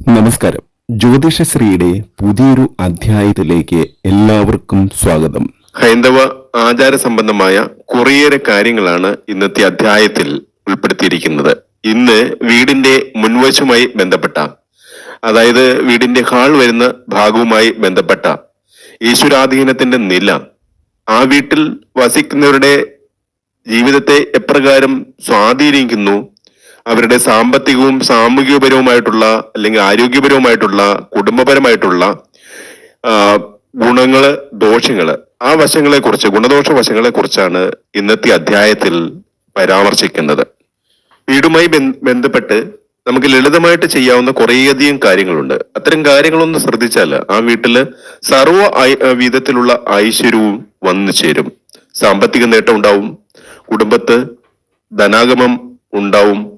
നമസ്കാരം. ജ്യോതിഷശ്രീയുടെ പുതിയൊരു അധ്യായത്തിലേക്ക് എല്ലാവർക്കും സ്വാഗതം. ഹൈന്ദവ ആചാര സംബന്ധമായ കുറേയേറെ കാര്യങ്ങളാണ് ഇന്നത്തെ അധ്യായത്തിൽ ഉൾപ്പെടുത്തിയിരിക്കുന്നത്. ഇന്ന് വീടിന്റെ മുൻവശവുമായി ബന്ധപ്പെട്ട അതായത് വീടിന്റെ ഹാൾ വരുന്ന ഭാഗവുമായി ബന്ധപ്പെട്ട ഈശ്വരാധീനത്തിന്റെ നില ആ വീട്ടിൽ വസിക്കുന്നവരുടെ ജീവിതത്തെ എപ്രകാരം സ്വാധീനിക്കുന്നു അവരുടെ സാമ്പത്തികവും സാമൂഹികപരവുമായിട്ടുള്ള അല്ലെങ്കിൽ ആരോഗ്യപരവുമായിട്ടുള്ള കുടുംബപരമായിട്ടുള്ള ഗുണങ്ങൾ ദോഷങ്ങൾ ആ വശങ്ങളെ കുറിച്ച് ഗുണദോഷ വശങ്ങളെ കുറിച്ചാണ് ഇന്നത്തെ അധ്യായത്തിൽ പരാമർശിക്കുന്നത്. വീടുമായി ബന്ധപ്പെട്ട് നമുക്ക് ലളിതമായിട്ട് ചെയ്യാവുന്ന കുറേയധികം കാര്യങ്ങളുണ്ട്. അത്തരം കാര്യങ്ങളൊന്ന് ശ്രദ്ധിച്ചാൽ ആ വീട്ടിൽ സർവ വിധത്തിലുള്ള ഐശ്വര്യവും വന്നു ചേരും. സാമ്പത്തിക നേട്ടം ഉണ്ടാവും. കുടുംബത്ത് ധനാഗമം ഉണ്ടാവും.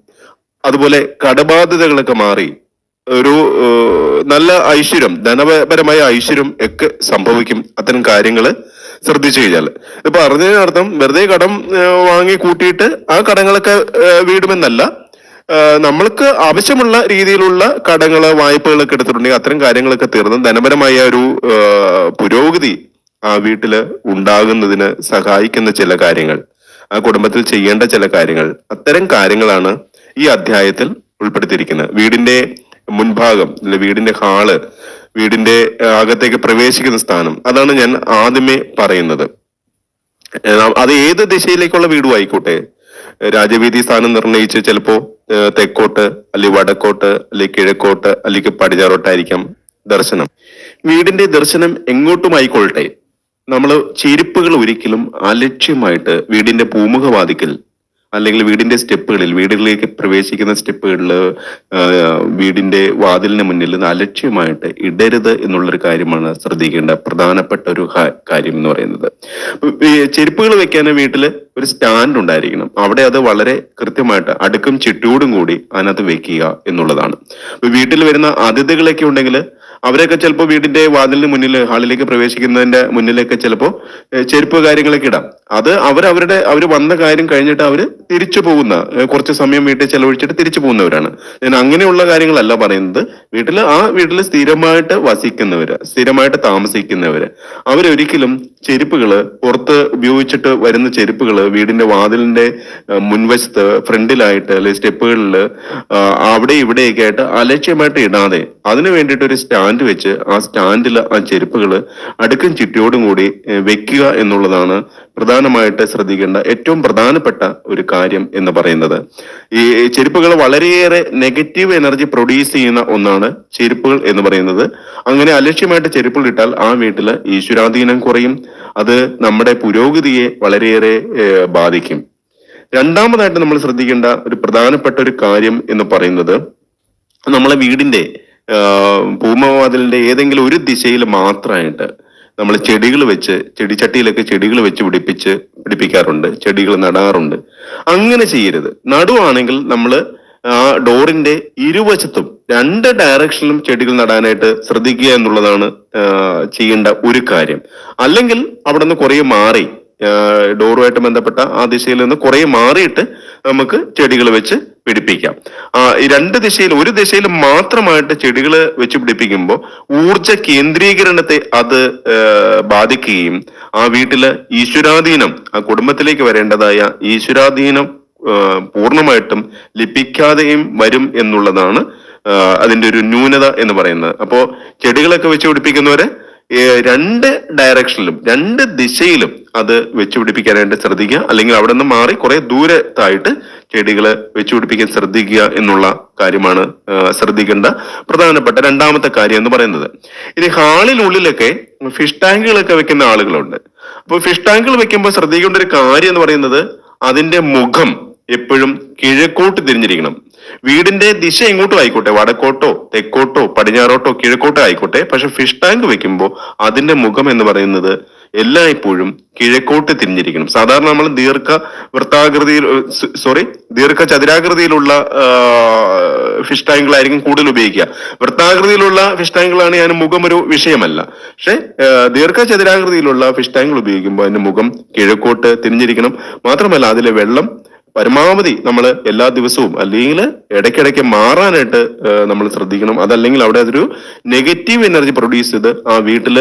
അതുപോലെ കടബാധ്യതകളൊക്കെ മാറി. ഒരു നല്ല ഐശ്വര്യം ധനപരമായ ഐശ്വര്യം ഒക്കെ സംഭവിക്കും അത്തരം കാര്യങ്ങൾ ശ്രദ്ധിച്ചു കഴിഞ്ഞാൽ ഇപ്പൊ അറിഞ്ഞതിനർത്ഥം വെറുതെ കടം വാങ്ങി കൂട്ടിയിട്ട് ആ കടങ്ങളൊക്കെ വീടുമെന്നല്ല. നമ്മൾക്ക് ആവശ്യമുള്ള രീതിയിലുള്ള കടങ്ങൾ വായ്പകളൊക്കെ എടുത്തിട്ടുണ്ടെങ്കിൽ അത്തരം കാര്യങ്ങളൊക്കെ തീർന്ന് ധനപരമായ ഒരു പുരോഗതി ആ വീട്ടിൽ ഉണ്ടാകുന്നതിന് സഹായിക്കുന്ന ചില കാര്യങ്ങൾ ആ കുടുംബത്തിൽ ചെയ്യേണ്ട ചില കാര്യങ്ങൾ അത്തരം കാര്യങ്ങളാണ് ഈ അധ്യായത്തിൽ ഉൾപ്പെടുത്തിയിരിക്കുന്നത്. വീടിന്റെ മുൻഭാഗം അല്ലെ വീടിന്റെ ഹാൾ വീടിന്റെ അകത്തേക്ക് പ്രവേശിക്കുന്ന സ്ഥാനം അതാണ് ഞാൻ ആദ്യമേ പറയുന്നത്. അത് ഏത് ദിശയിലേക്കുള്ള വീടും ആയിക്കോട്ടെ രാജവീതി സ്ഥാനം നിർണയിച്ച് ചിലപ്പോ തെക്കോട്ട് അല്ലെങ്കിൽ വടക്കോട്ട് അല്ലെങ്കിൽ കിഴക്കോട്ട് അല്ലെങ്കിൽ പടിഞ്ഞാറോട്ടായിരിക്കാം ദർശനം. വീടിന്റെ ദർശനം എങ്ങോട്ടും ആയിക്കൊള്ളട്ടെ നമ്മൾ ചെരുപ്പുകൾ ഒരിക്കലും അലക്ഷ്യമായിട്ട് വീടിന്റെ പൂമുഖവാതിക്കൽ അല്ലെങ്കിൽ വീടിന്റെ സ്റ്റെപ്പുകളിൽ വീടുകളിലേക്ക് പ്രവേശിക്കുന്ന സ്റ്റെപ്പുകളിൽ വീടിന്റെ വാതിലിന് മുന്നിൽ നിന്ന് അലക്ഷ്യമായിട്ട് ഇടരുത് എന്നുള്ളൊരു കാര്യമാണ് ശ്രദ്ധിക്കേണ്ട പ്രധാനപ്പെട്ട ഒരു കാര്യം എന്ന് പറയുന്നത്. ചെരുപ്പുകൾ വെക്കാൻ വീട്ടിൽ ഒരു സ്റ്റാൻഡ് ഉണ്ടായിരിക്കണം. അവിടെ അത് വളരെ കൃത്യമായിട്ട് അടുക്കും ചിട്ടയോടും കൂടി അതിനകത്ത് വെക്കുക എന്നുള്ളതാണ്. വീട്ടിൽ വരുന്ന അതിഥികളൊക്കെ ഉണ്ടെങ്കിൽ അവരൊക്കെ ചിലപ്പോൾ വീടിന്റെ വാതിലിന് മുന്നിൽ ഹാളിലേക്ക് പ്രവേശിക്കുന്നതിന്റെ മുന്നിലൊക്കെ ചിലപ്പോൾ ചെരുപ്പ് കാര്യങ്ങളൊക്കെ ഇടാം. അത് അവർ അവരുടെ അവർ വന്ന കാര്യം കഴിഞ്ഞിട്ട് അവർ തിരിച്ചു പോകുന്ന കുറച്ച് സമയം വീട്ടിൽ ചെലവഴിച്ചിട്ട് തിരിച്ചു പോകുന്നവരാണ്. ഞാൻ അങ്ങനെയുള്ള കാര്യങ്ങളല്ല പറയുന്നത്. വീട്ടിൽ ആ വീട്ടിൽ സ്ഥിരമായിട്ട് വസിക്കുന്നവര് സ്ഥിരമായിട്ട് താമസിക്കുന്നവര് അവരൊരിക്കലും ചെരുപ്പുകൾ പുറത്ത് ഉപയോഗിച്ചിട്ട് വരുന്ന ചെരുപ്പുകൾ വീടിന്റെ വാതിലിന്റെ മുൻവശത്ത് ഫ്രണ്ടിലായിട്ട് അല്ലെങ്കിൽ സ്റ്റെപ്പുകളിൽ അവിടെ ഇവിടെയൊക്കെ ആയിട്ട് അലക്ഷ്യമായിട്ട് ഇടാതെ അതിനു വേണ്ടിയിട്ട് ഒരു സ്റ്റാൻഡ് വെച്ച് ആ സ്റ്റാൻഡിൽ ആ ചെരുപ്പുകൾ അടുക്കും ചിട്ടിയോടും കൂടി വെക്കുക എന്നുള്ളതാണ് പ്രധാനമായിട്ട് ശ്രദ്ധിക്കേണ്ട ഏറ്റവും പ്രധാനപ്പെട്ട ഒരു കാര്യം. എന്ന് പറയുന്നത്. ഈ ചെരുപ്പുകൾ വളരെയേറെ നെഗറ്റീവ് എനർജി പ്രൊഡ്യൂസ് ചെയ്യുന്ന ഒന്നാണ് ചെരുപ്പുകൾ എന്ന് പറയുന്നത്. അങ്ങനെ അലക്ഷ്യമായിട്ട് ചെരുപ്പുകൾ ഇട്ടാൽ ആ വീട്ടിൽ ഈശ്വരാധീനം കുറയും. അത് നമ്മുടെ പുരോഗതിയെ വളരെയേറെ ബാധിക്കും. രണ്ടാമതായിട്ട് നമ്മൾ ശ്രദ്ധിക്കേണ്ട ഒരു പ്രധാനപ്പെട്ട ഒരു കാര്യം എന്ന് പറയുന്നത് നമ്മളെ വീടിന്റെ ഭൂമവാതിലിന്റെ ഏതെങ്കിലും ഒരു ദിശയിൽ മാത്രമായിട്ട് നമ്മൾ ചെടികൾ വെച്ച് ചെടിച്ചട്ടിയിലൊക്കെ ചെടികൾ വെച്ച് പിടിപ്പിച്ച് പിടിപ്പിക്കാറുണ്ട് ചെടികൾ നടാറുണ്ട്. അങ്ങനെ ചെയ്യരുത്. നടുവാണെങ്കിൽ നമ്മൾ ആ ഡോറിന്റെ ഇരുവശത്തും രണ്ട് ഡയറക്ഷനിലും ചെടികൾ നടാനായിട്ട് ശ്രദ്ധിക്കുക എന്നുള്ളതാണ് ചെയ്യേണ്ട ഒരു കാര്യം. അല്ലെങ്കിൽ അവിടെ നിന്ന് കുറെ മാറി ഡോറുമായിട്ട് ബന്ധപ്പെട്ട ആ ദിശയിൽ നിന്ന് കുറെ മാറിയിട്ട് നമുക്ക് ചെടികൾ വെച്ച് പിടിപ്പിക്കാം. രണ്ട് ദിശയിൽ ഒരു ദിശയിൽ മാത്രമായിട്ട് ചെടികൾ വെച്ച് പിടിപ്പിക്കുമ്പോൾ ഊർജ കേന്ദ്രീകരണത്തെ അത് ബാധിക്കുകയും ആ വീട്ടിൽ ഈശ്വരാധീനം ആ കുടുംബത്തിലേക്ക് വരേണ്ടതായ ഈശ്വരാധീനം പൂർണമായിട്ടും ലഭിക്കാതെയും വരും എന്നുള്ളതാണ് അതിന്റെ ഒരു ന്യൂനത എന്ന് പറയുന്നത്. അപ്പോ ചെടികളൊക്കെ വെച്ച് പിടിപ്പിക്കുന്നവര് രണ്ട് ഡയറക്ഷനിലും രണ്ട് ദിശയിലും അത് വെച്ചുപിടിപ്പിക്കാനായിട്ട് ശ്രദ്ധിക്കുക. അല്ലെങ്കിൽ അവിടെ നിന്ന് മാറി കുറെ ദൂരത്തായിട്ട് ചെടികൾ വെച്ചുപിടിപ്പിക്കാൻ ശ്രദ്ധിക്കുക എന്നുള്ള കാര്യമാണ് ശ്രദ്ധിക്കേണ്ട പ്രധാനപ്പെട്ട രണ്ടാമത്തെ കാര്യം എന്ന് പറയുന്നത്. ഇനി ഹാളിനുള്ളിലൊക്കെ ഫിഷ് ടാങ്കുകളൊക്കെ വെക്കുന്ന ആളുകളുണ്ട്. അപ്പോൾ ഫിഷ് ടാങ്കുകൾ വെക്കുമ്പോൾ ശ്രദ്ധിക്കേണ്ട ഒരു കാര്യം എന്ന് പറയുന്നത് അതിന്റെ മുഖം എപ്പോഴും കിഴക്കോട്ട് തിരിഞ്ഞിരിക്കണം. വീടിന്റെ ദിശ എങ്ങോട്ടും ആയിക്കോട്ടെ. വടക്കോട്ടോ തെക്കോട്ടോ പടിഞ്ഞാറോട്ടോ കിഴക്കോട്ടോ ആയിക്കോട്ടെ. പക്ഷെ ഫിഷ് ടാങ്ക് വെക്കുമ്പോൾ അതിന്റെ മുഖം എന്ന് പറയുന്നത് എല്ലായ്പ്പോഴും കിഴക്കോട്ട് തിരിഞ്ഞിരിക്കണം. സാധാരണ നമ്മൾ ദീർഘ വൃത്താകൃതിയിൽ സോറി ദീർഘ ചതുരാകൃതിയിലുള്ള ഫിഷ് ടാങ്കുകളായിരിക്കും കൂടുതൽ ഉപയോഗിക്കുക. വൃത്താകൃതിയിലുള്ള ഫിഷ് ടാങ്കുകളാണ് ഞാൻ മുഖം ഒരു വിഷയമല്ല. പക്ഷെ ദീർഘ ചതുരാകൃതിയിലുള്ള ഫിഷ് ടാങ്കുകൾ ഉപയോഗിക്കുമ്പോൾ അതിന്റെ മുഖം കിഴക്കോട്ട് തിരിഞ്ഞിരിക്കണം. മാത്രമല്ല അതിലെ വെള്ളം പരമാവധി നമ്മൾ എല്ലാ ദിവസവും അല്ലെങ്കിൽ ഇടയ്ക്കിടയ്ക്ക് മാറാനായിട്ട് നമ്മൾ ശ്രദ്ധിക്കണം. അതല്ലെങ്കിൽ അവിടെ അതൊരു നെഗറ്റീവ് എനർജി പ്രൊഡ്യൂസ് ചെയ്ത് ആ വീട്ടിൽ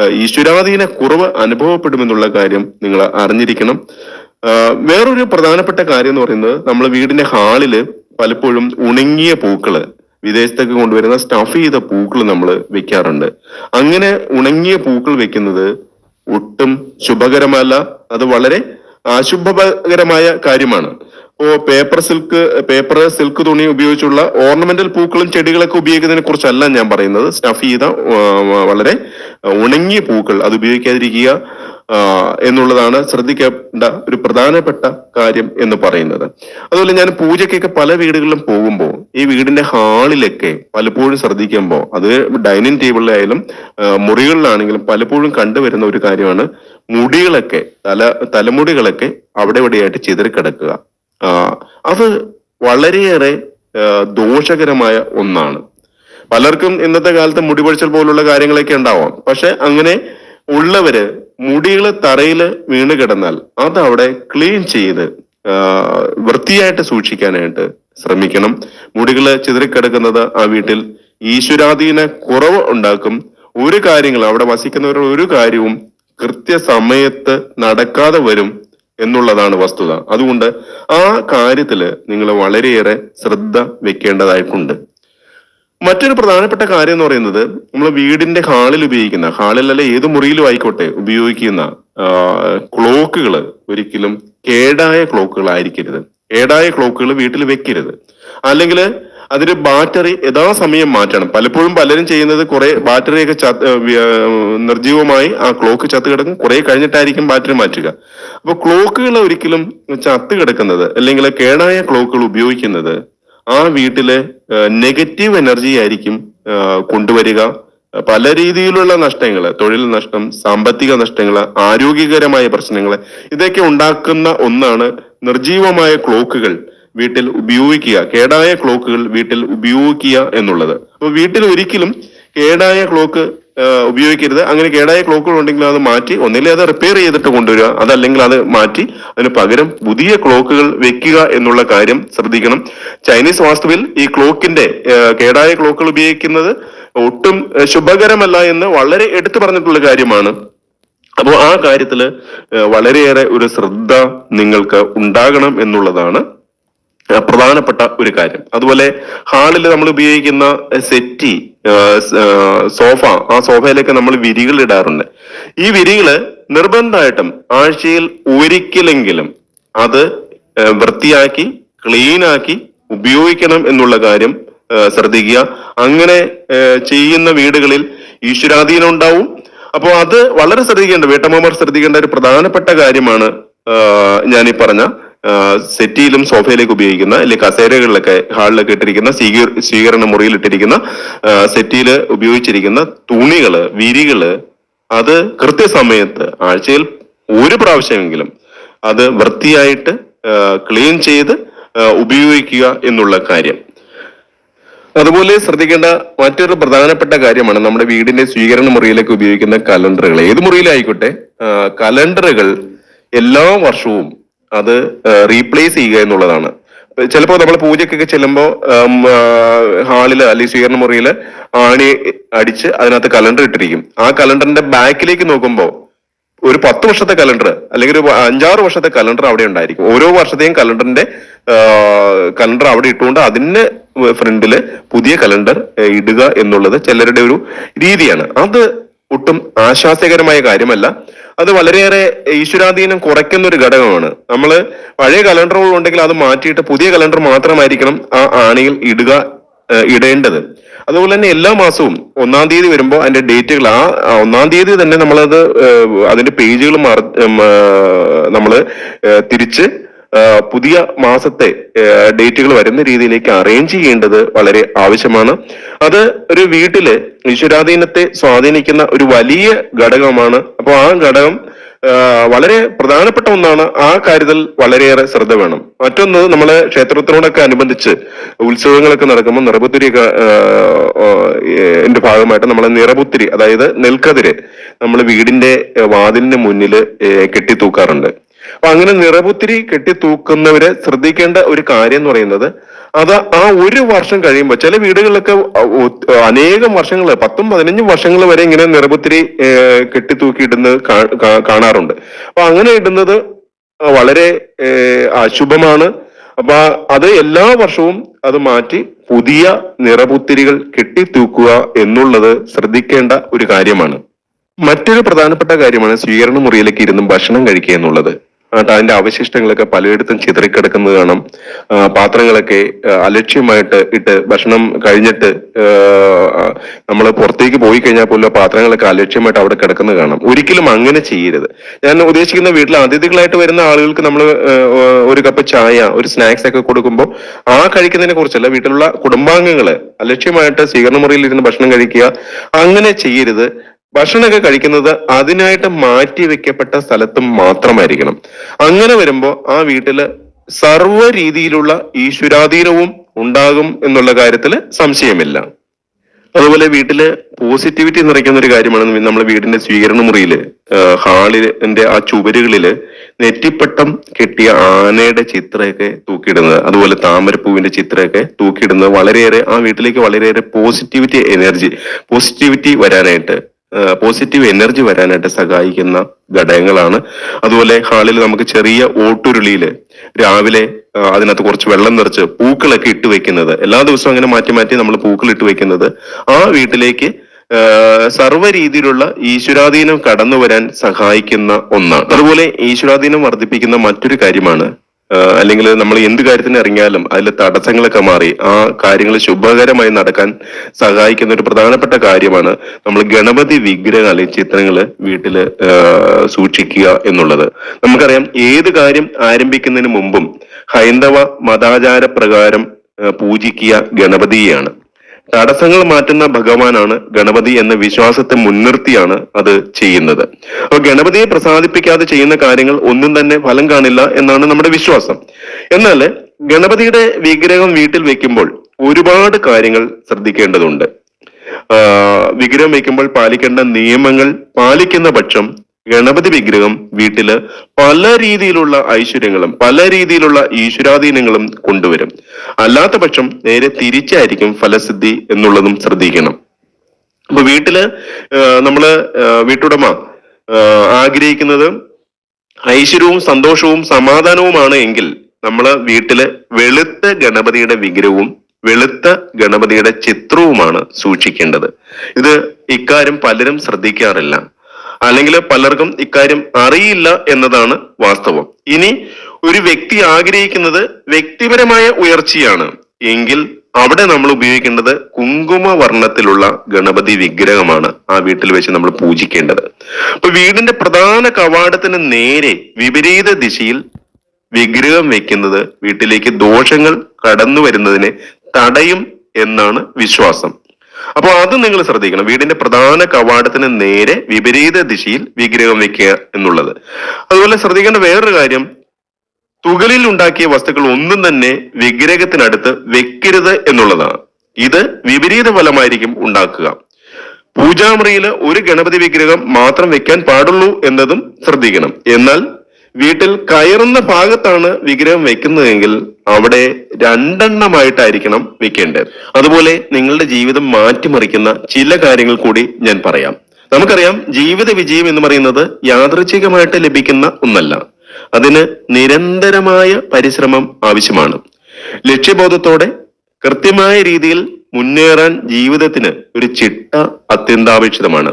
ഏഹ്, ഈശ്വരാധീന കുറവ് അനുഭവപ്പെടുമെന്നുള്ള കാര്യം നിങ്ങൾ അറിഞ്ഞിരിക്കണം. വേറൊരു പ്രധാനപ്പെട്ട കാര്യം എന്ന് പറയുന്നത് നമ്മൾ വീടിന്റെ ഹാളിൽ പലപ്പോഴും ഉണങ്ങിയ പൂക്കൾ വിദേശത്തൊക്കെ കൊണ്ടുവരുന്ന സ്റ്റഫ് ചെയ്ത പൂക്കൾ നമ്മൾ വെക്കാറുണ്ട്. അങ്ങനെ ഉണങ്ങിയ പൂക്കൾ വെക്കുന്നത് ഒട്ടും ശുഭകരമല്ല. അത് വളരെ അശുഭകരമായ കാര്യമാണ്. ഇപ്പോ പേപ്പർ സിൽക്ക് പേപ്പർ സിൽക്ക് തുണി ഉപയോഗിച്ചുള്ള ഓർണമെന്റൽ പൂക്കളും ചെടികളൊക്കെ ഉപയോഗിക്കുന്നതിനെ കുറിച്ചല്ല ഞാൻ പറയുന്നത്. സ്റ്റഫ് ചെയ്ത വളരെ ഉണങ്ങിയ പൂക്കൾ അത് ഉപയോഗിക്കാതിരിക്കുക എന്നുള്ളതാണ് ശ്രദ്ധിക്കേണ്ട ഒരു പ്രധാനപ്പെട്ട കാര്യം എന്ന് പറയുന്നത്. അതുപോലെ ഞാൻ പൂജയ്ക്കൊക്കെ പല വീടുകളിലും പോകുമ്പോൾ ഈ വീടിന്റെ ഹാളിലൊക്കെ പലപ്പോഴും ശ്രദ്ധിക്കുമ്പോൾ അത് ഡൈനിങ് ടേബിളിലായാലും മുറികളിലാണെങ്കിലും പലപ്പോഴും കണ്ടുവരുന്ന ഒരു കാര്യമാണ് മുടികളൊക്കെ തല തലമുടികളൊക്കെ അവിടെ ഇവിടെയായിട്ട് ചിതറിക്കിടക്കുക അത് വളരെയേറെ ദോഷകരമായ ഒന്നാണ്. പലർക്കും ഇന്നത്തെ കാലത്ത് മുടി പൊഴിച്ചൽ പോലുള്ള കാര്യങ്ങളൊക്കെ ഉണ്ടാവാം. പക്ഷെ അങ്ങനെ ഉള്ളവര് മുടികൾ തറയിൽ വീണ് കിടന്നാൽ അത് അവിടെ ക്ലീൻ ചെയ്ത് വൃത്തിയായിട്ട് സൂക്ഷിക്കാനായിട്ട് ശ്രമിക്കണം. മുടികൾ ചിതറിക്കിടക്കുന്നത് ആ വീട്ടിൽ ഈശ്വരാധീന കുറവ് ഉണ്ടാക്കും. ഒരു കാര്യങ്ങൾ അവിടെ വസിക്കുന്നവരുടെ ഒരു കാര്യവും കൃത്യസമയത്ത് നടക്കാതെ വരും എന്നുള്ളതാണ് വസ്തുത. അതുകൊണ്ട് ആ കാര്യത്തിൽ നിങ്ങൾ വളരെയേറെ ശ്രദ്ധ വെക്കേണ്ടതായിട്ടുണ്ട്. മറ്റൊരു പ്രധാനപ്പെട്ട കാര്യം എന്ന് പറയുന്നത് നമ്മൾ വീടിന്റെ ഹാളിൽ ഉപയോഗിക്കുന്ന ഹാളിൽ അല്ലെ ഏത് മുറിയിലും ആയിക്കോട്ടെ ഉപയോഗിക്കുന്ന ക്ലോക്കുകൾ ഒരിക്കലും കേടായ ക്ലോക്കുകൾ ആയിരിക്കരുത് കേടായ ക്ലോക്കുകൾ വീട്ടിൽ വെക്കരുത്. അല്ലെങ്കിൽ അതിന്റെ ബാറ്ററി യഥാസമയം മാറ്റണം. പലപ്പോഴും പലരും ചെയ്യുന്നത് കുറെ ബാറ്ററിയൊക്കെ നിർജീവമായി ആ ക്ലോക്ക് ചത്ത് കിടക്കും. കുറെ കഴിഞ്ഞിട്ടായിരിക്കും ബാറ്ററി മാറ്റുക. അപ്പൊ ക്ലോക്കുകൾ ഒരിക്കലും ചത്ത് കിടക്കുന്നത് അല്ലെങ്കിൽ കേടായ ക്ലോക്കുകൾ ഉപയോഗിക്കുന്നത് ആ വീട്ടിലെ നെഗറ്റീവ് എനർജി ആയിരിക്കും കൊണ്ടുവരിക. പല രീതിയിലുള്ള നഷ്ടങ്ങൾ തൊഴിൽ നഷ്ടം സാമ്പത്തിക നഷ്ടങ്ങൾ ആരോഗ്യകരമായ പ്രശ്നങ്ങൾ ഇതൊക്കെ ഉണ്ടാക്കുന്ന ഒന്നാണ് നിർജീവമായ ക്ലോക്കുകൾ. വീട്ടിൽ ഉപയോഗിക്കുക. കേടായ ക്ലോക്കുകൾ വീട്ടിൽ ഉപയോഗിക്കുക എന്നുള്ളത്. അപ്പൊ വീട്ടിൽ ഒരിക്കലും കേടായ ക്ലോക്ക് ഉപയോഗിക്കരുത്. അങ്ങനെ കേടായ ക്ലോക്കുകൾ ഉണ്ടെങ്കിൽ അത് മാറ്റി ഒന്നിലെ അത് റിപ്പയർ ചെയ്തിട്ട് കൊണ്ടുവരിക അതല്ലെങ്കിൽ അത് മാറ്റി അതിന് പകരം പുതിയ ക്ലോക്കുകൾ വെക്കുക എന്നുള്ള കാര്യം ശ്രദ്ധിക്കണം. ചൈനീസ് വാസ്തുവിൽ ഈ ക്ലോക്കിന്റെ കേടായ ക്ലോക്കുകൾ ഉപയോഗിക്കുന്നത് ഒട്ടും ശുഭകരമല്ല എന്ന് വളരെ എടുത്തു പറഞ്ഞിട്ടുള്ള കാര്യമാണ്. അപ്പോൾ ആ കാര്യത്തിൽ വളരെയേറെ ഒരു ശ്രദ്ധ നിങ്ങൾക്ക് ഉണ്ടാകണം എന്നുള്ളതാണ് പ്രധാനപ്പെട്ട ഒരു കാര്യം. അതുപോലെ ഹാളിൽ നമ്മൾ ഉപയോഗിക്കുന്ന സെറ്റി സോഫ ആ സോഫയിലൊക്കെ നമ്മൾ വിരികൾ ഇടാറുണ്ട്. ഈ വിരികൾ നിർബന്ധമായിട്ടും ആഴ്ചയിൽ ഒരിക്കലെങ്കിലും അത് വൃത്തിയാക്കി ക്ലീനാക്കി ഉപയോഗിക്കണം എന്നുള്ള കാര്യം ശ്രദ്ധിക്കുക. അങ്ങനെ ചെയ്യുന്ന വീടുകളിൽ ഈശ്വരാധീനം ഉണ്ടാവും അപ്പോൾ അത് വളരെ ശ്രദ്ധിക്കേണ്ട വീട്ടമ്മമാർ ശ്രദ്ധിക്കേണ്ട ഒരു പ്രധാനപ്പെട്ട കാര്യമാണ് ഞാൻ ഈ പറഞ്ഞ സെറ്റിയിലും സോഫയിലേക്ക് ഉപയോഗിക്കുന്ന അല്ലെങ്കിൽ കസേരകളിലൊക്കെ ഹാളിലൊക്കെ ഇട്ടിരിക്കുന്ന സ്വീകര സ്വീകരണ മുറിയിൽ ഇട്ടിരിക്കുന്ന സെറ്റിയിൽ ഉപയോഗിച്ചിരിക്കുന്ന തുണികൾ വിരികൾ അത് കൃത്യസമയത്ത് ആഴ്ചയിൽ ഒരു പ്രാവശ്യമെങ്കിലും അത് വൃത്തിയായിട്ട് ക്ലീൻ ചെയ്ത് ഉപയോഗിക്കുക എന്നുള്ള കാര്യം. അതുപോലെ ശ്രദ്ധിക്കേണ്ട മറ്റൊരു പ്രധാനപ്പെട്ട കാര്യമാണ് നമ്മുടെ വീടിന്റെ സ്വീകരണ മുറിയിലേക്ക് ഉപയോഗിക്കുന്ന കലണ്ടറുകൾ. ഏത് മുറിയിലായിക്കോട്ടെ? കലണ്ടറുകൾ എല്ലാ വർഷവും അത് റീപ്ലേസ് ചെയ്യുക എന്നുള്ളതാണ്. ചിലപ്പോൾ നമ്മൾ പൂജക്കൊക്കെ ചെല്ലുമ്പോൾ ഹാളിൽ അല്ലെങ്കിൽ സ്വീകരണ മുറിയിൽ ആണി അടിച്ച് അതിനകത്ത് കലണ്ടർ ഇട്ടിരിക്കും. ആ കലണ്ടറിന്റെ ബാക്കിലേക്ക് നോക്കുമ്പോൾ ഒരു പത്ത് വർഷത്തെ കലണ്ടർ അല്ലെങ്കിൽ ഒരു അഞ്ചാറ് വർഷത്തെ കലണ്ടർ അവിടെ ഉണ്ടായിരിക്കും. ഓരോ വർഷത്തെയും കലണ്ടറിന്റെ കലണ്ടർ അവിടെ ഇട്ടുകൊണ്ട് അതിന് ഫ്രണ്ടിൽ പുതിയ കലണ്ടർ ഇടുക എന്നുള്ളത് ചിലരുടെ ഒരു രീതിയാണ്. അത് ഒട്ടും ആശ്വാസകരമായ കാര്യമല്ല. അത് വളരെയേറെ ഈശ്വരാധീനം കുറയ്ക്കുന്ന ഒരു ഘടകമാണ്. നമ്മൾ പഴയ കലണ്ടറുകൾ ഉണ്ടെങ്കിൽ അത് മാറ്റിയിട്ട് പുതിയ കലണ്ടർ മാത്രമായിരിക്കണം ആ ആണിയിൽ ഇടുക ഇടേണ്ടത്. അതുപോലെ തന്നെ എല്ലാ മാസവും ഒന്നാം തീയതി വരുമ്പോൾ അതിന്റെ ഡേറ്റുകൾ ആ ഒന്നാം തീയതി തന്നെ നമ്മളത് അതിന്റെ പേജുകൾ നമ്മൾ തിരിച്ച് പുതിയ മാസത്തെ ഡേറ്റുകൾ വരുന്ന രീതിയിലേക്ക് അറേഞ്ച് ചെയ്യേണ്ടത് വളരെ ആവശ്യമാണ്. അത് ഒരു വീട്ടിൽ ഈശ്വരാധീനത്തെ സ്വാധീനിക്കുന്ന ഒരു വലിയ ഘടകമാണ്. അപ്പോൾ ആ ഘടകം വളരെ പ്രധാനപ്പെട്ട ഒന്നാണ്. ആ കാര്യത്തിൽ വളരെയേറെ ശ്രദ്ധ വേണം. മറ്റൊന്ന് നമ്മളെ ക്ഷേത്രത്തിനോടൊക്കെ അനുബന്ധിച്ച് ഉത്സവങ്ങളൊക്കെ നടക്കുമ്പോൾ നിറപുത്തിരി എന്റെ ഭാഗമായിട്ട് നമ്മൾ നിറപുത്തിരി അതായത് നെൽക്കതിര് നമ്മൾ വീടിന്റെ വാതിലിന് മുന്നിൽ കെട്ടിത്തൂക്കാറുണ്ട്. അപ്പൊ അങ്ങനെ നിറപുത്തിരി കെട്ടി തൂക്കുന്നവരെ ശ്രദ്ധിക്കേണ്ട ഒരു കാര്യം എന്ന് പറയുന്നത് അത് ആ ഒരു വർഷം കഴിയുമ്പോൾ ചില വീടുകളിലൊക്കെ അനേകം വർഷങ്ങൾ പത്തും പതിനഞ്ചും വർഷങ്ങൾ വരെ ഇങ്ങനെ നിറപുത്തിരി കെട്ടി തൂക്കിയിടുന്നത് കാ- കാ- കാണാറുണ്ട്. അപ്പൊ അങ്ങനെ ഇടുന്നത് വളരെ അശുഭമാണ്. അപ്പൊ അത് എല്ലാ വർഷവും അത് മാറ്റി പുതിയ നിറപുത്തിരികൾ കെട്ടിത്തൂക്കുക എന്നുള്ളത് ശ്രദ്ധിക്കേണ്ട ഒരു കാര്യമാണ്. മറ്റൊരു പ്രധാനപ്പെട്ട കാര്യമാണ് സ്വീകരണ മുറിയിലേക്ക് ഇരുന്ന് ഭക്ഷണം കഴിക്കുക എന്നുള്ളത്. അതിന്റെ അവശിഷ്ടങ്ങളൊക്കെ പലയിടത്തും ചിതറിക്കിടക്കുന്നത് കാണാം. പാത്രങ്ങളൊക്കെ അലക്ഷ്യമായിട്ട് ഇട്ട് ഭക്ഷണം കഴിഞ്ഞിട്ട് നമ്മൾ പുറത്തേക്ക് പോയി കഴിഞ്ഞാൽ പോലും പാത്രങ്ങളൊക്കെ അലക്ഷ്യമായിട്ട് അവിടെ കിടക്കുന്നത് കാണാം. ഒരിക്കലും അങ്ങനെ ചെയ്യരുത്. ഞാൻ ഉദ്ദേശിക്കുന്ന വീട്ടിൽ അതിഥികളായിട്ട് വരുന്ന ആളുകൾക്ക് നമ്മൾ ഒരു കപ്പ് ചായ ഒരു സ്നാക്സ് ഒക്കെ കൊടുക്കുമ്പോൾ ആ കഴിക്കുന്നതിനെ കുറിച്ചല്ല വീട്ടിലുള്ള കുടുംബാംഗങ്ങൾ അലക്ഷ്യമായിട്ട് സ്വീകരണ മുറിയിൽ ഇരുന്ന് ഭക്ഷണം കഴിക്കുക അങ്ങനെ ചെയ്യരുത്. ഭക്ഷണമൊക്കെ കഴിക്കുന്നത് അതിനായിട്ട് മാറ്റി വെക്കപ്പെട്ട സ്ഥലത്തും മാത്രമായിരിക്കണം. അങ്ങനെ വരുമ്പോൾ ആ വീട്ടിൽ സർവ രീതിയിലുള്ള ഈശ്വരാധീനവും ഉണ്ടാകും എന്നുള്ള കാര്യത്തിൽ സംശയമില്ല. അതുപോലെ വീട്ടിൽ പോസിറ്റിവിറ്റി നിറയ്ക്കുന്ന ഒരു കാര്യമാണ് നമ്മുടെ വീടിന്റെ സ്വീകരണ മുറിയിൽ ഹാളിന്റെ ആ ചുവരുകളിൽ നെറ്റിപ്പട്ടം കെട്ടിയ ആനയുടെ ചിത്രമൊക്കെ തൂക്കിയിടുന്നത് അതുപോലെ താമരപ്പൂവിന്റെ ചിത്രമൊക്കെ തൂക്കിയിടുന്നത് വളരെയേറെ ആ വീട്ടിലേക്ക് വളരെയേറെ പോസിറ്റിവിറ്റി എനർജി പോസിറ്റിവിറ്റി വരാനായിട്ട് പോസിറ്റീവ് എനർജി വരാനായിട്ട് സഹായിക്കുന്ന ഘടകങ്ങളാണ്. അതുപോലെ ഹാളിൽ നമുക്ക് ചെറിയ ഓട്ടുരുളിയിൽ രാവിലെ അതിനകത്ത് കുറച്ച് വെള്ളം നിറച്ച് പൂക്കളൊക്കെ ഇട്ട് വെക്കുന്നത്. എല്ലാ ദിവസവും അങ്ങനെ മാറ്റി മാറ്റി നമ്മൾ പൂക്കൾ ഇട്ട് വെക്കുന്നത്. ആ വീട്ടിലേക്ക് സർവ രീതിയിലുള്ള ഈശ്വരാധീനം കടന്നു വരാൻ സഹായിക്കുന്ന ഒന്നാണ്. അതുപോലെ ഈശ്വരാധീനം വർദ്ധിപ്പിക്കുന്ന മറ്റൊരു കാര്യമാണ് അല്ലെങ്കിൽ നമ്മൾ എന്ത് കാര്യത്തിന് ഇറങ്ങിയാലും അതിലെ തടസ്സങ്ങളൊക്കെ മാറി ആ കാര്യങ്ങൾ ശുഭകരമായി നടക്കാൻ സഹായിക്കുന്ന ഒരു പ്രധാനപ്പെട്ട കാര്യമാണ് നമ്മൾ ഗണപതി വിഗ്രഹങ്ങൾ അല്ലെങ്കിൽ ചിത്രങ്ങൾ വീട്ടിൽ സൂക്ഷിക്കുക എന്നുള്ളത്. നമുക്കറിയാം ഏത് കാര്യം ആരംഭിക്കുന്നതിന് മുമ്പും ഹൈന്ദവ മതാചാര പ്രകാരം പൂജിക്കുക ഗണപതിയെയാണ്. തടസ്സങ്ങൾ മാറ്റുന്ന ഭഗവാനാണ് ഗണപതി എന്ന വിശ്വാസത്തെ മുൻനിർത്തിയാണ് അത് ചെയ്യുന്നത്. അപ്പൊ ഗണപതിയെ പ്രസാദിപ്പിക്കാതെ ചെയ്യുന്ന കാര്യങ്ങൾ ഒന്നും തന്നെ ഫലം കാണില്ല എന്നാണ് നമ്മുടെ വിശ്വാസം. എന്നാൽ ഗണപതിയുടെ വിഗ്രഹം വീട്ടിൽ വെക്കുമ്പോൾ ഒരുപാട് കാര്യങ്ങൾ ശ്രദ്ധിക്കേണ്ടതുണ്ട്. വിഗ്രഹം വയ്ക്കുമ്പോൾ പാലിക്കേണ്ട നിയമങ്ങൾ പാലിക്കുന്ന പക്ഷം ഗണപതി വിഗ്രഹം വീട്ടിൽ പല രീതിയിലുള്ള ഐശ്വര്യങ്ങളും പല രീതിയിലുള്ള ഈശ്വരാധീനങ്ങളും കൊണ്ടുവരും. അല്ലാത്ത പക്ഷം നേരെ തിരിച്ചായിരിക്കും ഫലസിദ്ധി എന്നുള്ളതും ശ്രദ്ധിക്കണം. അപ്പൊ വീട്ടിൽ നമ്മൾ വീട്ടുടമ ആഗ്രഹിക്കുന്നത് ഐശ്വര്യവും സന്തോഷവും സമാധാനവുമാണ് എങ്കിൽ നമ്മൾ വീട്ടിൽ വെളുത്ത ഗണപതിയുടെ വിഗ്രഹവും വെളുത്ത ഗണപതിയുടെ ചിത്രവുമാണ് സൂക്ഷിക്കേണ്ടത്. ഇത് ഇക്കാര്യം പലരും ശ്രദ്ധിക്കാറില്ല. അല്ലെങ്കിൽ പലർക്കും ഇക്കാര്യം അറിയില്ല എന്നതാണ് വാസ്തവം. ഇനി ഒരു വ്യക്തി ആഗ്രഹിക്കുന്നത് വ്യക്തിപരമായ ഉയർച്ചയാണ്. എങ്കിൽ അവിടെ നമ്മൾ ഉപയോഗിക്കേണ്ടത് കുങ്കുമ വർണത്തിലുള്ള ഗണപതി വിഗ്രഹമാണ് ആ വീട്ടിൽ വെച്ച് നമ്മൾ പൂജിക്കേണ്ടത്. അപ്പൊ വീടിന്റെ പ്രധാന കവാടത്തിന് നേരെ വിപരീത ദിശയിൽ വിഗ്രഹം വെക്കുന്നത് വീട്ടിലേക്ക് ദോഷങ്ങൾ കടന്നു വരുന്നതിനെ തടയും എന്നാണ് വിശ്വാസം. അപ്പോൾ അത് നിങ്ങൾ ശ്രദ്ധിക്കണം. വീടിന്റെ പ്രധാന കവാടത്തിന് നേരെ വിപരീത ദിശയിൽ വിഗ്രഹം വെക്കുക എന്നുള്ളത്. അതുപോലെ ശ്രദ്ധിക്കേണ്ട വേറൊരു കാര്യം തുകലിൽ ഉണ്ടാക്കിയ വസ്തുക്കൾ ഒന്നും തന്നെ വിഗ്രഹത്തിനടുത്ത് വെക്കരുത് എന്നുള്ളതാണ്. ഇത് വിപരീത ഫലമായിരിക്കും ഉണ്ടാക്കുക. പൂജാമുറിയിൽ ഒരു ഗണപതി വിഗ്രഹം മാത്രം വെക്കാൻ പാടുള്ളൂ എന്നതും ശ്രദ്ധിക്കണം. എന്നാൽ വീട്ടിൽ കയറുന്ന ഭാഗത്താണ് വിഗ്രഹം വെക്കുന്നതെങ്കിൽ അവിടെ രണ്ടെണ്ണമായിട്ടായിരിക്കണം വെക്കേണ്ടത്. അതുപോലെ നിങ്ങളുടെ ജീവിതം മാറ്റിമറിക്കുന്ന ചില കാര്യങ്ങൾ കൂടി ഞാൻ പറയാം. നമുക്കറിയാം ജീവിത വിജയം എന്ന് പറയുന്നത് യാദൃച്ഛികമായിട്ട് ലഭിക്കുന്ന ഒന്നല്ല. അതിന് നിരന്തരമായ പരിശ്രമം ആവശ്യമാണ്. ലക്ഷ്യബോധത്തോടെ കൃത്യമായ രീതിയിൽ മുന്നേറാൻ ജീവിതത്തിന് ഒരു ചിട്ട അത്യന്താപേക്ഷിതമാണ്.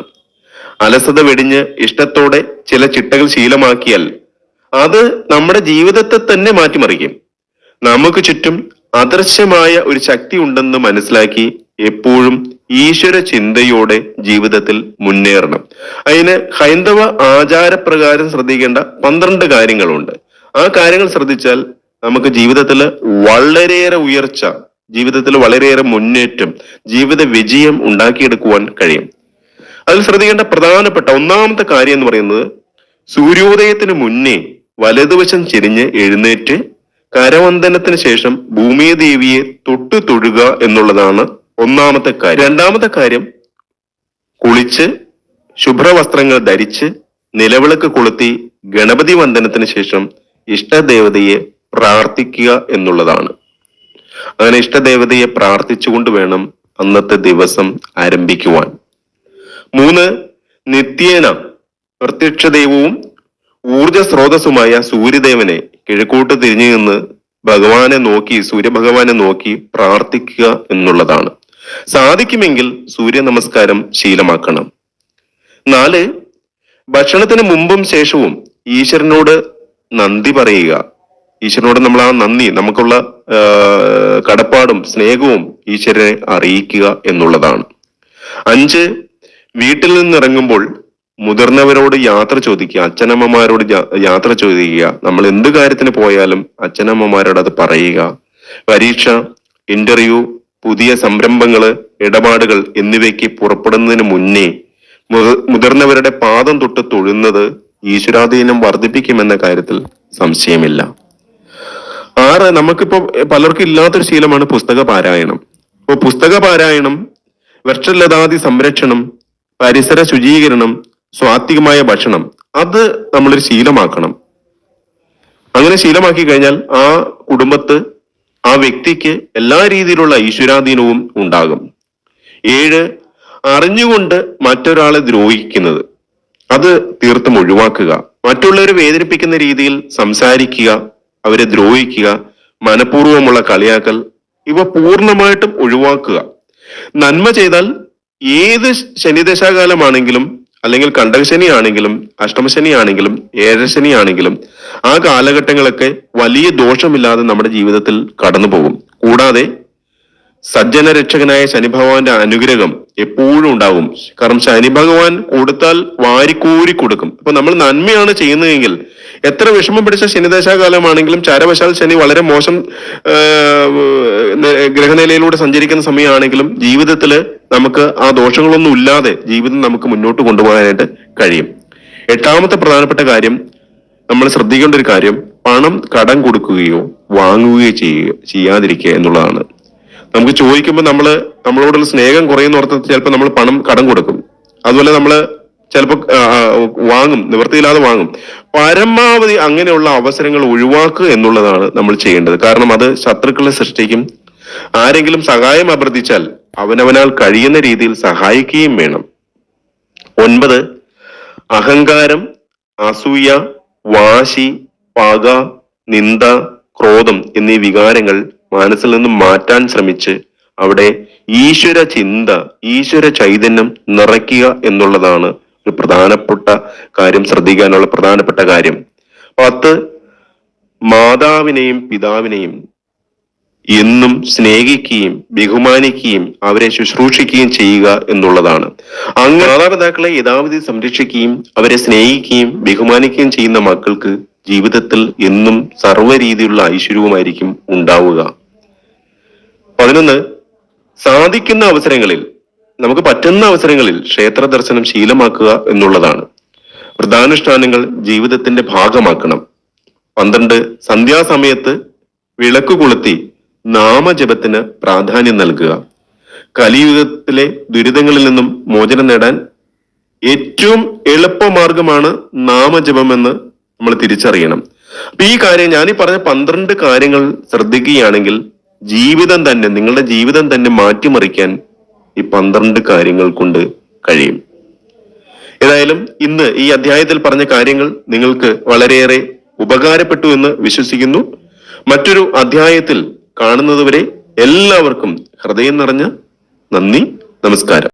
അലസത വെടിഞ്ഞ് ഇഷ്ടത്തോടെ ചില ചിട്ടകൾ ശീലമാക്കിയാൽ അത് നമ്മുടെ ജീവിതത്തെ തന്നെ മാറ്റിമറിക്കും. നമുക്ക് ചുറ്റും അദൃശ്യമായ ഒരു ശക്തി ഉണ്ടെന്ന് മനസ്സിലാക്കി എപ്പോഴും ഈശ്വര ചിന്തയോടെ ജീവിതത്തിൽ മുന്നേറണം. അതിന് ഹൈന്ദവ ആചാരപ്രകാരം ശ്രദ്ധിക്കേണ്ട പന്ത്രണ്ട് കാര്യങ്ങളുണ്ട്. ആ കാര്യങ്ങൾ ശ്രദ്ധിച്ചാൽ നമുക്ക് ജീവിതത്തിൽ വളരെയേറെ ഉയർച്ച ജീവിതത്തിൽ വളരെയേറെ മുന്നേറ്റം ജീവിത വിജയം ഉണ്ടാക്കിയെടുക്കുവാൻ കഴിയും. അതിൽ ശ്രദ്ധിക്കേണ്ട പ്രധാനപ്പെട്ട ഒന്നാമത്തെ കാര്യം എന്ന് പറയുന്നത് സൂര്യോദയത്തിന് മുന്നേ വലതുവശം ചെരിഞ്ഞ് എഴുന്നേറ്റ് കരവന്ദനത്തിന് ശേഷം ഭൂമിദേവിയെ തൊട്ടു തൊഴുക എന്നുള്ളതാണ് ഒന്നാമത്തെ കാര്യം. രണ്ടാമത്തെ കാര്യം കുളിച്ച് ശുഭ്രവസ്ത്രങ്ങൾ ധരിച്ച് നിലവിളക്ക് കൊളുത്തി ഗണപതി വന്ദനത്തിന് ശേഷം ഇഷ്ടദേവതയെ പ്രാർത്ഥിക്കുക എന്നുള്ളതാണ്. അങ്ങനെ ഇഷ്ടദേവതയെ പ്രാർത്ഥിച്ചുകൊണ്ട് വേണം അന്നത്തെ ദിവസം ആരംഭിക്കുവാൻ. മൂന്ന് നിത്യേന പ്രത്യക്ഷ ദൈവവും ഊർജ സ്രോതസ്സുമായ സൂര്യദേവനെ കിഴക്കോട്ട് തിരിഞ്ഞു നിന്ന് ഭഗവാനെ നോക്കി സൂര്യഭഗവാനെ നോക്കി പ്രാർത്ഥിക്കുക എന്നുള്ളതാണ്. സാധിക്കുമെങ്കിൽ സൂര്യ നമസ്കാരം ശീലമാക്കണം. നാല് ഭക്ഷണത്തിന് മുമ്പും ശേഷവും ഈശ്വരനോട് നന്ദി പറയുക. ഈശ്വരനോട് നമ്മൾ ആ നന്ദി നമുക്കുള്ള കടപ്പാടും സ്നേഹവും ഈശ്വരനെ അറിയിക്കുക എന്നുള്ളതാണ്. അഞ്ച് വീട്ടിൽ നിന്നിറങ്ങുമ്പോൾ മുതിർന്നവരോട് യാത്ര ചോദിക്കുക അച്ഛനമ്മമാരോട് യാത്ര ചോദിക്കുക നമ്മൾ എന്ത് കാര്യത്തിന് പോയാലും അച്ഛനമ്മമാരോട് അത് പറയുക. പരീക്ഷ ഇന്റർവ്യൂ പുതിയ സംരംഭങ്ങൾ ഇടപാടുകൾ എന്നിവയ്ക്ക് പുറപ്പെടുന്നതിന് മുന്നേ മുത- മുതിർന്നവരുടെ പാദം തൊട്ട് തൊഴുന്നത് ഈശ്വരാധീനം വർദ്ധിപ്പിക്കുമെന്ന കാര്യത്തിൽ സംശയമില്ല. ആറ് നമുക്കിപ്പോ പലർക്കും ഇല്ലാത്തൊരു ശീലമാണ് പുസ്തക പാരായണം. അപ്പോൾ പുസ്തക പാരായണം വൃക്ഷലതാദി സംരക്ഷണം പരിസര ശുചീകരണം സ്വാത്വികമായ ഭക്ഷണം അത് നമ്മളൊരു ശീലമാക്കണം. അങ്ങനെ ശീലമാക്കി കഴിഞ്ഞാൽ ആ കുടുംബത്ത് ആ വ്യക്തിക്ക് എല്ലാ രീതിയിലുള്ള ഈശ്വരാധീനവും ഉണ്ടാകും. ഏഴ് അറിഞ്ഞുകൊണ്ട് മറ്റൊരാളെ ദ്രോഹിക്കുന്നത്. അത് തീർത്തും ഒഴിവാക്കുക. മറ്റുള്ളവരെ വേദനിപ്പിക്കുന്ന രീതിയിൽ സംസാരിക്കുക അവരെ ദ്രോഹിക്കുക മനഃപൂർവമുള്ള കളിയാക്കൽ ഇവ പൂർണമായിട്ടും ഒഴിവാക്കുക. നന്മ ചെയ്താൽ ഏത് ശനിദശാകാലമാണെങ്കിലും അല്ലെങ്കിൽ കണ്ടകശനി ആണെങ്കിലും അഷ്ടമശനി ആണെങ്കിലും ഏഴശനി ആണെങ്കിലും ആ കാലഘട്ടങ്ങളൊക്കെ വലിയ ദോഷമില്ലാതെ നമ്മുടെ ജീവിതത്തിൽ കടന്നു പോകും. കൂടാതെ സജ്ജന രക്ഷകനായ ശനി ഭഗവാന്റെ അനുഗ്രഹം എപ്പോഴും ഉണ്ടാവും. കാരണം ശനി ഭഗവാൻ കൊടുത്താൽ വാരിക്കൂരി കൊടുക്കും. അപ്പൊ നമ്മൾ നന്മയാണ് ചെയ്യുന്നതെങ്കിൽ എത്ര വിഷമം പിടിച്ച ശനിദശാകാലമാണെങ്കിലും ചാരവശാൽ ശനി വളരെ മോശം ഗ്രഹനിലയിലൂടെ സഞ്ചരിക്കുന്ന സമയമാണെങ്കിലും ജീവിതത്തിൽ നമുക്ക് ആ ദോഷങ്ങളൊന്നും ഇല്ലാതെ ജീവിതം നമുക്ക് മുന്നോട്ട് കൊണ്ടുപോകാനായിട്ട് കഴിയും. എട്ടാമത്തെ പ്രധാനപ്പെട്ട കാര്യം നമ്മൾ ശ്രദ്ധിക്കേണ്ട ഒരു കാര്യം പണം കടം കൊടുക്കുകയോ വാങ്ങുകയോ ചെയ്യുക ചെയ്യാതിരിക്കുക എന്നുള്ളതാണ്. നമുക്ക് ചോദിക്കുമ്പോൾ നമ്മൾ നമ്മളോടുള്ള സ്നേഹം കുറയുന്ന ഓർത്ത് ചിലപ്പോൾ നമ്മൾ പണം കടം കൊടുക്കും. അതുപോലെ നമ്മൾ ചിലപ്പോൾ വാങ്ങും നിവൃത്തിയില്ലാതെ വാങ്ങും. പരമാവധി അങ്ങനെയുള്ള അവസരങ്ങൾ ഒഴിവാക്കുക എന്നുള്ളതാണ് നമ്മൾ ചെയ്യേണ്ടത്. കാരണം അത് ശത്രുക്കളെ സൃഷ്ടിക്കും. ആരെങ്കിലും സഹായം അഭ്യർത്ഥിച്ചാൽ അവനവനാൽ കഴിയുന്ന രീതിയിൽ സഹായിക്കുകയും വേണം. ഒൻപത് അഹങ്കാരം അസൂയ വാശി പക നിന്ദ ക്രോധം എന്നീ വികാരങ്ങൾ മനസ്സിൽ നിന്നും മാറ്റാൻ ശ്രമിച്ച് അവിടെ ഈശ്വര ചിന്ത ഈശ്വര ചൈതന്യം നിറയ്ക്കുക എന്നുള്ളതാണ് ഒരു പ്രധാനപ്പെട്ട കാര്യം ശ്രദ്ധിക്കാനുള്ള പ്രധാനപ്പെട്ട കാര്യം. പത്ത് മാതാവിനെയും പിതാവിനെയും എന്നും സ്നേഹിക്കുകയും ബഹുമാനിക്കുകയും അവരെ ശുശ്രൂഷിക്കുകയും ചെയ്യുക എന്നുള്ളതാണ്. അങ്ങനെ മാതാപിതാക്കളെ യഥാവധി സംരക്ഷിക്കുകയും അവരെ സ്നേഹിക്കുകയും ബഹുമാനിക്കുകയും ചെയ്യുന്ന മക്കൾക്ക് ജീവിതത്തിൽ എന്നും സർവ രീതിയിലുള്ള ഐശ്വര്യവുമായിരിക്കും ഉണ്ടാവുക. പതിനൊന്ന് സാധിക്കുന്ന അവസരങ്ങളിൽ നമുക്ക് പറ്റുന്ന അവസരങ്ങളിൽ ക്ഷേത്ര ദർശനം ശീലമാക്കുക എന്നുള്ളതാണ്. വ്രതാനുഷ്ഠാനങ്ങൾ ജീവിതത്തിന്റെ ഭാഗമാക്കണം. പന്ത്രണ്ട് സന്ധ്യാസമയത്ത് വിളക്ക് കൊളുത്തി നാമജപത്തിന് പ്രാധാന്യം നൽകുക. കലിയുഗത്തിലെ ദുരിതങ്ങളിൽ നിന്നും മോചനം നേടാൻ ഏറ്റവും എളുപ്പമാർഗമാണ് നാമജപം എന്ന് നമ്മൾ തിരിച്ചറിയണം. അപ്പൊ ഈ കാര്യം ഞാൻ ഈ പറഞ്ഞ പന്ത്രണ്ട് കാര്യങ്ങൾ ശ്രദ്ധിക്കുകയാണെങ്കിൽ ജീവിതം തന്നെ നിങ്ങളുടെ ജീവിതം തന്നെ മാറ്റിമറിക്കാൻ ഈ പന്ത്രണ്ട് കാര്യങ്ങൾ കൊണ്ട് കഴിയും. ഏതായാലും ഇന്ന് ഈ അധ്യായത്തിൽ പറഞ്ഞ കാര്യങ്ങൾ നിങ്ങൾക്ക് വളരെയേറെ ഉപകാരപ്പെട്ടു എന്ന് വിശ്വസിക്കുന്നു. മറ്റൊരു അധ്യായത്തിൽ കാണുന്നതുവരെ എല്ലാവർക്കും ഹൃദയം നിറഞ്ഞ നന്ദി നമസ്കാരം.